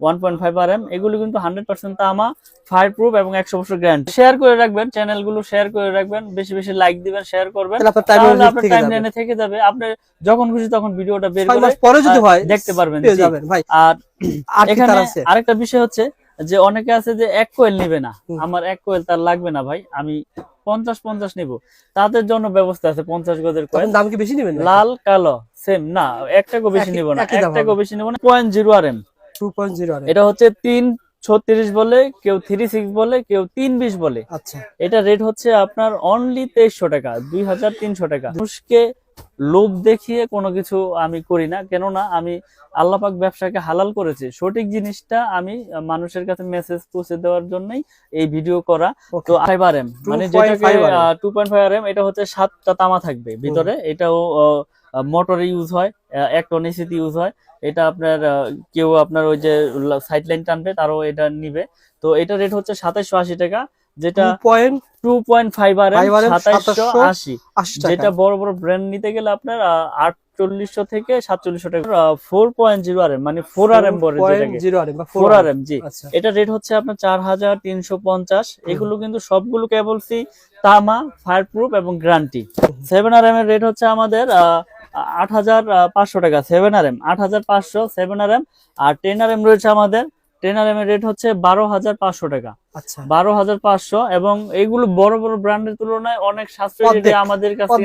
One point five R M এগুলো কিন্তু hundred percent তামা ফায়ার প্রুফ এবং একশো বছর গ্যারান্টি শেয়ার করে রাখবেন চ্যানেলগুলো শেয়ার করে রাখবেন বেশি বেশি লাইক দিবেন শেয়ার করবেন। আপনার টাইম থেকে যাবে। লাইনে থেকে যাবে। আপনি যখন খুশি তখন ভিডিওটা বের করে পরে যদি হয় দেখতে পারবেন। আর এখানে আরেকটা বিষয় হচ্ছে যে অনেকে আছে যে এক কোয়েল নিবে না। আমার এক কোয়েল তার লাগবে না ভাই। আমি পঞ্চাশ পঞ্চাশ নিব। তাদের জন্য ব্যবস্থা আছে পঞ্চাশ গজের কোয়েল দাম কি বেশি নেবেন লাল কালো সেম না এক টাকাও বেশি নিব না। একই এক দাম বেশি নিব না। Point zero R M two point zero এটা হচ্ছে তিন ছত্রিশ বলে কেউ থ্রি সিক্স বলে কেউ তিন বিশ বলে। আচ্ছা। এটা রেট হচ্ছে আপনার অনলি তেইশশো টাকা দুই হাজার তিনশো টাকা। মানুষকে লোভ দেখিয়ে কোনো কিছু আমি করি না কেননা আমি আল্লাপাক ব্যবসাকে হালাল করেছি। সঠিক জিনিসটা আমি মানুষের কাছে মেসেজ পৌঁছে দেওয়ার জন্যই এই ভিডিও করা। তো ফাইভ আর এম মানে 2.5 যেটাকে টু পয়েন্ট ফাইভ এম এটা হচ্ছে সাতটা তামা থাকবে ভিতরে। এটাও মোটরে ইউজ হয় আহ, এক টন এসিতে ইউজ হয়। এটা আপনার আহ, কেউ আপনার ওই যে সাইড লাইন টানবে তারও এটা নিবে। তো এটা রেট হচ্ছে সাতাইশশো আশি টাকা যেটা two point two point five R M 5 RM, সাতাইশশো আশি। যেটা বড় বড় ব্র্যান্ড নিতে গেলে আপনার আটচল্লিশশো থেকে সাতচল্লিশশো টাকা। Four point zero R M মানে four R M four R M জি। আচ্ছা। এটা রেট হচ্ছে আপনার চার হাজার তিনশো পঞ্চাশ। এগুলো কিন্তু সবগুলো তামা ফায়ার প্রুফ এবং সেভেন আর এম এর রেট হচ্ছে আমাদের আট হাজার পাঁচশো টাকা সেভেন আর এম আট হাজার পাঁচশো সেভেন আর এম আর টেন আর এম রয়েছে আমাদের। টেন আর এম এর রেট হচ্ছে বারো হাজার পাঁচশো টাকা। আচ্ছা। বারো হাজার পাঁচশো এবং এগুলো বড় বড় ব্র্যান্ডের তুলনায় অনেক সাশ্রয়ী আমাদের কাছে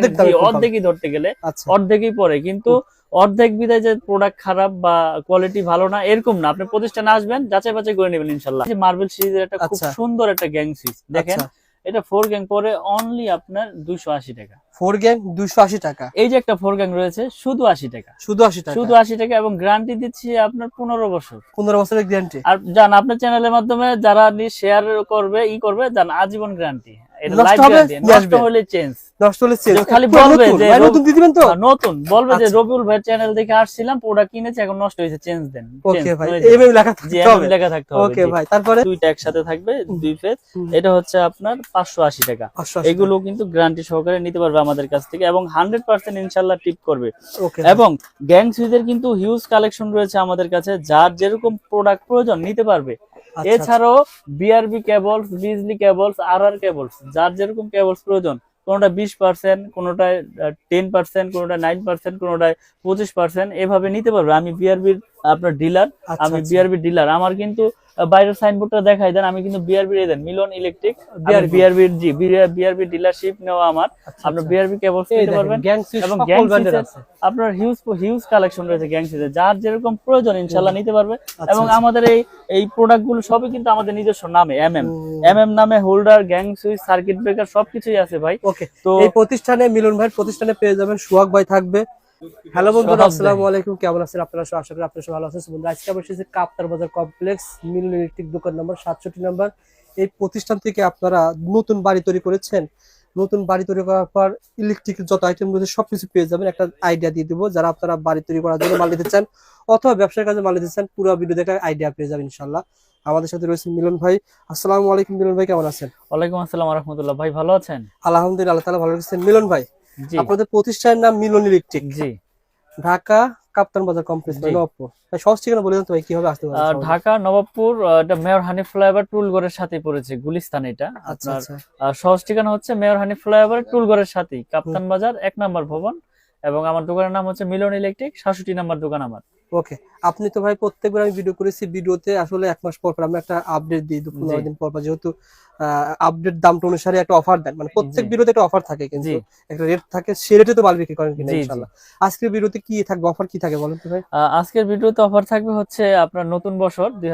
অর্ধেকই ধরতে গেলে আচ্ছা। অর্ধেকই পড়ে। কিন্তু অর্ধেক বিদায় যে প্রোডাক্ট খারাপ বা কোয়ালিটি ভালো না এরকম না। আপনি প্রতিষ্ঠানে আসবেন যাচাই বাছাই করে নেবেন ইনশাল্লাহ। মার্বেল সিরিজের একটা খুব আচ্ছা। সুন্দর একটা গ্যাং সুইচ দেখেন। এটা ফোর গ্যাং পরে অনলি আপনার দুশো আশি টাকা। ফোর গ্যাং দুশো আশি টাকা। এই যে একটা ফোর গ্যাং রয়েছে শুধু আশি টাকা। শুধু আশি টাকা। শুধু আশি টাকা এবং গ্যারান্টি দিচ্ছি আপনার পনেরো বছর। পনেরো বছরের গ্যারান্টি আর জান আপনার চ্যানেলের মাধ্যমে যারা শেয়ার করবে ই করবে জান আজীবন গ্যারান্টি এটা নষ্ট গ্যারান্টি নষ্ট হলে চেঞ্জ নষ্ট হলে চেঞ্জ খালি বলবে যে নতুন দিয়ে দিবেন তো? নতুন। বলবে যে আচ্ছা। রবিউল ভাই চ্যানেল দেখে আসছিলাম প্রোডাক্ট কিনেছে এখন নষ্ট হয়েছে চেঞ্জ দেন। ওকে ভাই এইভাবে লেখা থাকতে হবে। লেখা থাকতে হবে ওকে ভাই তারপরে? দুইটা একসাথে থাকবে দুই হুম। এটা হচ্ছে আপনার পাঁচশো আশি টাকা। পাঁচশো আশি এগুলো কিন্তু গ্যারান্টি সহকারে নিতে পারবে আমাদের কাছ থেকে এবং হান্ড্রেড পার্সেন্ট ইনশাল্লাহ টিপ করবে। এবং গ্যাং সুইচের কিন্তু হিউজ কালেকশন রয়েছে আমাদের কাছে যার যেরকম প্রোডাক্ট প্রয়োজন নিতে পারবে। আচ্ছা, এছাড়াও বিআরবি কেবলস বিজলি কেবলস আর আর কেবলস যার যেরকম কেবলস প্রয়োজন কোনোটা বিশ পার্সেন্ট কোনোটায় টেন পার্সেন্ট কোনোটা নাইন পার্সেন্ট কোনোটায় পঁচিশ পার্সেন্ট এভাবে নিতে পারবে আমি বিআরবির আপনার ডিলার আচ্ছা, আমি আচ্ছা। বিআরবি ডিলার আমার কিন্তু বাইরের সাইনবোর্ডটা দেখাই দেন আমি কিন্তু বিআরবি দেন মিলন ইলেকট্রিক BRB বিআরবির জি বিআরবি ডিলারশিপ নেওয়া আমার আচ্ছা, আপনার আচ্ছা। বিআরবি কেবলস এই নিতে পারবেন এবং গ্যাং ব্র্যান্ডের সুইচের আছে। আপনার হিউজ হিউজ কালেকশন রয়েছে গ্যাং সুইচের যার যেরকম প্রয়োজন ইনশাল্লাহ নিতে পারবে আচ্ছা, এবং আচ্ছা। আমাদের এই এই প্রোডাক্টগুলো সবই কিন্তু আমাদের নিজস্ব নামে এম এম এম এম নামে holder gang switch circuit breaker সবকিছুই আছে ভাই। ওকে তো এই প্রতিষ্ঠানে মিলন ভাই প্রতিষ্ঠানে পেয়ে যাবেন সুহাগ ভাই থাকবে হ্যালো বন্ধুরা আসসালামু আলাইকুম। কেমন আছেন আপনারা? সব আশা করি আপনারা সব ভালো আছেন। বন্ধুরা আজকে আমরা এসেছি কাপ্তার বাজার কমপ্লেক্স মিলন ইলেকট্রিক দোকান নম্বর সাতষট্টি নম্বর। এই প্রতিষ্ঠান থেকে আপনারা নতুন বাড়ি তৈরি করেছেন। নতুন বাড়ি তৈরি করার পর ইলেকট্রিক যত আইটেম রয়েছে সবকিছু পেয়ে যাবেন। একটা আইডিয়া দিয়ে দিব যারা আপনারা বাড়ি তৈরি করার জন্য মাল নিতে চান অথবা ব্যবসার কাজে মাল নিতে চান পুরো ভিডিও দেখে আইডিয়া পেয়ে যাবেন ইনশাল্লাহ আমাদের সাথে রয়েছে মিলন ভাই। আসসালামু আলাইকুম মিলন ভাই কেমন আছেন? ওয়ালাইকুম আসসালাম রহমতুল্লাহ। ভাই ভালো আছেন? আলহামদুলিল্লাহ আল্লাহ তালা ভালো রেখেছেন। মিলন ভাই। আপনাদের প্রতিষ্ঠানের নাম মিলন ইলেকট্রিক। জি। ঢাকা কাপ্তান বাজার কমপ্লেক্স ভাই সহজ ঠিকানা বলে দেন তো ভাই কীভাবে আসতে আহ, পারবেন ঢাকা নবাবপুর এটা মেয়র হানি ফ্লাইওভার টুলগড়ের সাথে পড়েছে গুলিস্তান এটা। আচ্ছা আপনার আচ্ছা। সহজ ঠিকানা হচ্ছে মেয়র হানি ফ্লাইওভার টুলগড়ের সাথেই কাপ্তান বাজার এক নম্বর ভবন এবং আমার দোকানের নাম হচ্ছে মিলন ইলেকট্রিক সাতষট্টি নাম্বার দোকান আমার। ওকে আপনি তো ভাই প্রত্যেকবার আমি ভিডিও করেছি ভিডিওতে আসলে এক মাস পর পর আমরা একটা আপডেট দিই দু পনেরো দিন পর পর যেহেতু আপডেট দামটা অনুসারে একটা অফার দেন। মানে প্রত্যেক। ভিডিওতে একটা অফার থাকে কিন্তু একটা রেট থাকে সে রেটে তো মাল বিক্রি করেন কিনা জি। আজকের ভিডিওতে কি থাকবে? অফার কি থাকে বলেন তো ভাই? আজকের ভিডিওতে অফার থাকবে হচ্ছে আপনার নতুন বছর দুই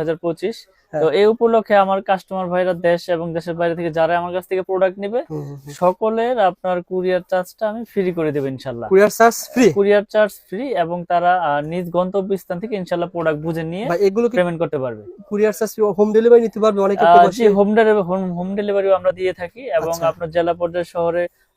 হ্যাঁ। তো এই উপলক্ষে আমার কাস্টমার ভাইরা দেশ এবং দেশের বাইরে থেকে যারা আমার কাছ থেকে প্রোডাক্ট নেবে। সকলের আপনার কুরিয়ার চার্জটা আমি ফ্রি করে দেবো ইনশাল্লাহ courier charge free courier charge free এবং তারা নিজ গন্তব্যস্থান থেকে ইনশাল্লাহ প্রোডাক্ট বুঝে নিয়ে এগুলো পেমেন্ট করতে পারবে। কুরিয়ার চার্জ হোম ডেলিভারি নিতে পারবে অনেকে হোম ডেলিভারি হোম ডেলিভারিও আমরা দিয়ে থাকি এবং আচ্ছা। আপনার জেলা পর্যায়ে শহরে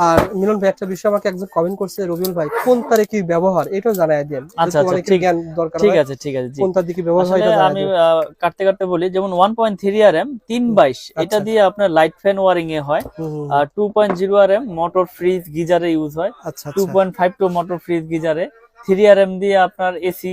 আর মিলন ভাই একটা বিষয় আমাকে একজন কমেন্ট করছে রবিউল ভাই কোন তারে কি ব্যবহার? এটাও জানাই দেন। আচ্ছা, আচ্ছা, ঠিক- জ্ঞান দরকার ঠিক আছে ঠিক আছে কোন তার দিকে ব্যবহার হয় আমি কাটতে কাটতে বলি যেমন one point three R M তিন বাইশ এটা আচ্ছা। দিয়ে আপনার লাইট ফ্যান ওয়ারিং এ হয়। আর two point zero R M motor fridge গিজারে use হয়। আচ্ছা টু আচ্ছা point five two motor fridge গিজারে। Three R M দিয়ে আপনার এসি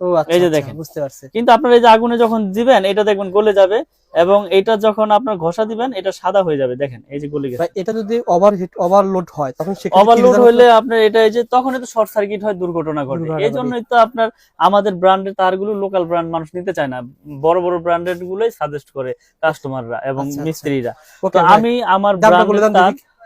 এই যে আচ্ছা, দেখেন। বুঝতে পারছি। কিন্তু আপনার এই যে আগুনে যখন দিবেন এটা দেখবেন গলে যাবে এবং এটা যখন আপনার ঘষা দিবেন এটা সাদা হয়ে যাবে। দেখেন এই যে গলে গেছে। এটা যদি ওভারহিট ওভারলোড হয় তখন ওভারলোড হলে আপনার এটা এই যে তখন তো শর্ট সার্কিট হয় দুর্ঘটনা ঘটে। এই জন্যই তো আপনার আমাদের ব্র্যান্ডের তারগুলো লোকাল ব্র্যান্ড মানুষ নিতে চায় না। বড় বড় ব্র্যান্ডের গুলোই সাজেস্ট করে কাস্টমাররা এবং আচ্ছা, আচ্ছা। মিস্ত্রিরা। তো আমি আমার ব্র্যান্ডের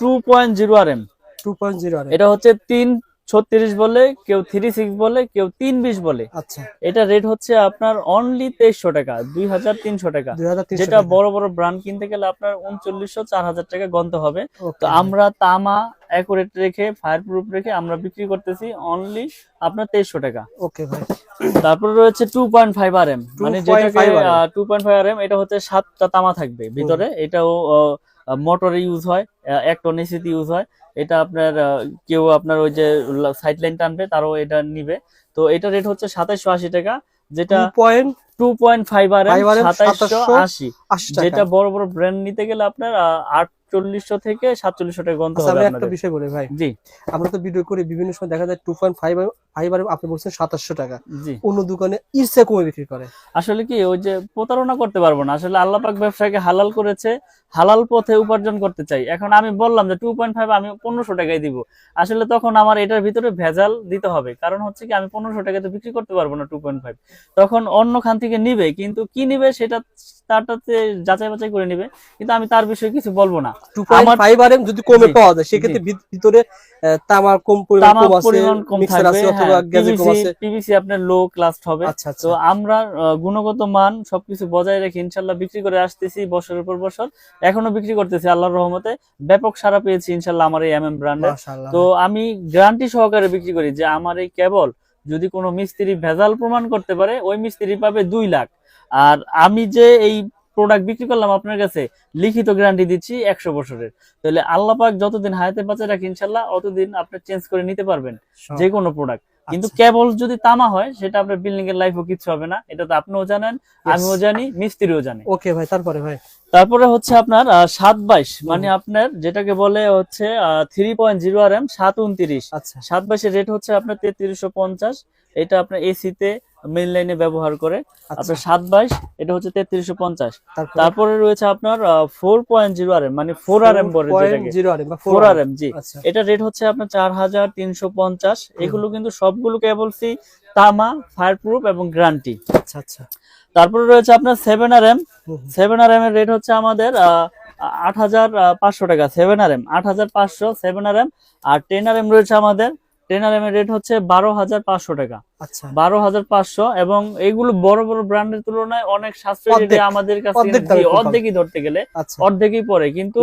two point zero R M 2.0 আর এটা হচ্ছে তিন ছত্রিশ বলে কেউ থ্রি সিক্স বলে কেউ তিন বিশ বলে। আচ্ছা। এটা রেট হচ্ছে আপনার অনলি তেইশশো টাকা দুই হাজার তিনশো টাকা। যেটা বড় বড় ব্র্যান্ড কিনতে গেলে আপনার উনচল্লিশশো চার হাজার টাকা গন্তে হবে। তো আমরা তামা অ্যাকুরেট রেখে ফায়ার প্রুফ রেখে আমরা বিক্রি করতেছি অনলি আপনার তেইশশো টাকা। ওকে ভাই। তারপরে রয়েছে two point five R M মানে 2.5 যেটাকে two point five R M এটা হচ্ছে সাতটা তামা থাকবে ভিতরে। এটাও মোটরে ইউজ হয় এক টন এসিতে ইউজ হয়। এটা আপনার কেউ আপনার ওই যে সাইড লাইন টানবে তারও এটা নিবে। তো এটা রেট হচ্ছে সাতাইশশো আশি টাকা যেটা 2.80 two point five R M 5 সাতাইশশো আশি। যেটা বড় বড় ব্র্যান্ড নিতে গেলে আপনার আটচল্লিশশো থেকে সাতচল্লিশশো টাকা গন্ত আচ্ছা হবে একটা বিষয় বলি ভাই। জি। আমরা তো ভিডিও করি বিভিন্ন সময় দেখা যায় 2.5 ফাইভ আর আপনি বলছেন 2700 টাকা। অন্য দোকানে ইরসে কমে বিক্রি করে। আসলে কি ওই যে প্রতারণা করতে পারব না। আসলে আল্লাহ পাক ব্যবসাকে হালাল করেছে হালাল পথে উপার্জন করতে চাই। এখন আমি বললাম যে টু পয়েন্ট ফাইভ আমি পনেরোশো টাকায় দিব। আসলে তখন আমার এটার ভিতরে ভেজাল দিতে হবে। কারণ হচ্ছে কি আমি পনেরোশো টাকায় তো বিক্রি করতে পারব না টু পয়েন্ট ফাইভ তখন অন্য খান থেকে নিবে কিন্তু কি নিবে সেটা তারটাতে যাচাই বাছাই করে নিবে। কিন্তু আমি তার বিষয়ে কিছু বলব না। 2.5 আর যদি কমে পাওয়া যায় সেক্ষেত্রে ভিতরে তামার কম পরিমাণ কম থাকবে পিভিসি আপনার লো ক্লাস হবে। আচ্ছা আচ্ছা। তো আমরা গুণগত মান সবকিছু বজায় রেখে ইনশাল্লাহ বিক্রি করে আসতেছি বছরের পর বছর। এখনও বিক্রি করতেছি আল্লাহর রহমতে। ব্যাপক সারা পেয়েছি ইনশাল্লাহ আমার এই এমএম ব্র্যান্ডে তো আমি গ্যারান্টি সহকারে বিক্রি করি যে আমার এই কেবল যদি কোনো মিস্ত্রি ভেজাল প্রমাণ করতে পারে ওই মিস্ত্রি পাবে দুই লাখ। আর আমি যে এই প্রোডাক্ট বিক্রি করলাম আপনার কাছে লিখিত গ্যারান্টি দিচ্ছি একশো বছরের। তাহলে আল্লাহ পাক যতদিন হায়াতে বাঁচে রাখি ইনশাল্লাহ অতদিন আপনি চেঞ্জ করে নিতে পারবেন যে কোনো প্রোডাক্ট কিন্তু আচ্ছা। কেবল যদি তামা হয় সেটা আপনার বিল্ডিং এর লাইফও কিছু হবে না। এটা তো আপনিও জানেন আমিও জানি মিস্ত্রিও জানে। ওকে ভাই তারপরে ভাই। তারপরে হচ্ছে আপনার সাত বাইশ মানে আপনার যেটাকে বলে হচ্ছে three point zero R M সাত উনত্রিশ। আচ্ছা। সাত বাইশের রেট হচ্ছে আপনার তেত্রিশশো পঞ্চাশ এটা আপনার এসিতে মেইন লাইনে ব্যবহার করে। আচ্ছা। আপনার সাত বাইশ এটা হচ্ছে তেত্রিশশো পঞ্চাশ। তারপরে? রয়েছে আপনার four point zero R M মানে ফোর আর এম বলে যেটাকে। 0 আর বা ফোর আর এম জি। আচ্ছা। এটা রেট হচ্ছে আপনার চার হাজার তিনশো পঞ্চাশ। এগুলো কিন্তু সবগুলো কেবল বলছি তামা ফায়ার প্রুফ এবং গ্যারান্টি আচ্ছা আচ্ছা। তারপরে রয়েছে আপনার seven R M. Seven R M এর রেট হচ্ছে আমাদের আট হাজার পাঁচশো টাকা। সেভেন আর এম আট হাজার পাঁচশো সেভেন আর এম আর টেন আর এম রয়েছে আমাদের টেন আর এম এর রেট হচ্ছে বারো হাজার পাঁচশো টাকা। আচ্ছা। বারো হাজার পাঁচশো এবং এগুলো বড় বড় ব্র্যান্ডের তুলনায় অনেক সাশ্রয়ী আমাদের কাছে। অর্ধেকই ধরতে গেলে আচ্ছা। অর্ধেকই পড়ে। কিন্তু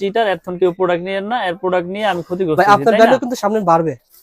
চিটার এখন কেউ প্রোডাক্ট নিয়ে না এর প্রোডাক্ট নিয়ে আমি ক্ষতিগ্রস্ত ভাই আপনার ভ্যালু কিন্তু সামনে বাড়বে।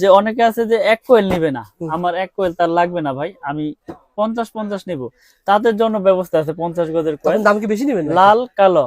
যে অনেকে আছে যে এক কোয়েল নিবে না। আমার এক কোয়েল তার লাগবে না ভাই আমি পঞ্চাশ পঞ্চাশ নিব। তাদের জন্য ব্যবস্থা আছে পঞ্চাশ গজের কোয়েল দাম কি বেশি নেবেন? লাল কালো।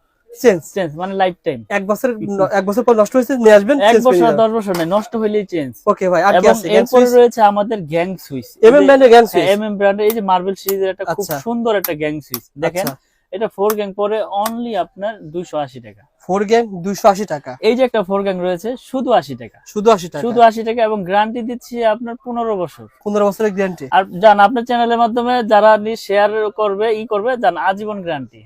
চেঞ্জ চেঞ্জ মানে লাইফ টাইম এক বছর এক বছর পর নষ্ট হয়েছে নিয়ে আসবেন এক বছর আর দশ বছর নেই নষ্ট হইলেই চেঞ্জ ওকে ভাই আর কি আছে? এরপর রয়েছে আমাদের গ্যাং সুইচ এম এম ব্র্যান্ডের গ্যাং সুইচ এম এম ব্র্যান্ডের এই যে মার্বেল সিরিজের একটা খুব আচ্ছা। সুন্দর একটা গ্যাং সুইচ দেখেন আচ্ছা। এটা ফোর গ্যাং পরে অনলি আপনার দুইশো আশি টাকা। ফোর গ্যাং দুইশো আশি টাকা। এই যে একটা ফোর গ্যাং রয়েছে শুধু আশি টাকা। শুধু আশি টাকা। শুধু আশি টাকা এবং গ্যারান্টি দিচ্ছি আপনার পনেরো বছর। পনেরো বছরের গ্যারান্টি আর জান আপনার চ্যানেলের মাধ্যমে যারা শেয়ার করবে ই করবে জান আজীবন গ্যারান্টি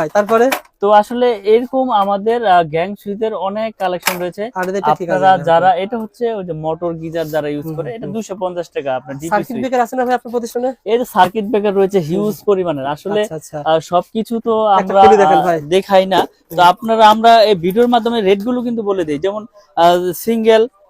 আচ্ছা। তারপরে? তো আসলে এরকম আমাদের গ্যাং সুইচের অনেক কালেকশন রয়েছে। যারা এটা হচ্ছে ওই যে মোটর গিজার যারা ইউজ করে এটা হুম। দুশো পঞ্চাশ টাকা আপনার সার্কিট ব্রেকার আছে না ভাই আপনার প্রতিষ্ঠানে? এর সার্কিট ব্রেকার রয়েছে হিউজ পরিমাণের। আসলে আচ্ছা আচ্ছা। সবকিছু তো আমরা। দেখাই না। তো আপনারা আমরা এই ভিডিওর মাধ্যমে রেটগুলো কিন্তু বলে দিই। যেমন সিঙ্গেল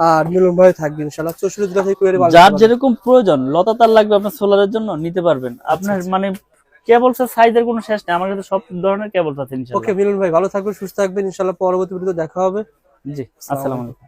আর মিলন ভাই থাকবে ইনশাআল্লাহ। চৌষট্টি জেলা থেকে যার যেরকম প্রয়োজন লতা তার লাগবে আপনার সোলারের জন্য নিতে পারবেন। আপনার আচ্ছা। মানে কেবলস এর সাইজের কোনো শেষ নেই আমার কাছে সব ধরনের কেবলস আছে ওকে ইনশাআল্লাহ মিলন ভাই ভালো থাকবেন সুস্থ থাকবেন ইনশাআল্লাহ পরবর্তী ভিডিওতে দেখা হবে। জি আসসালামু আলাইকুম।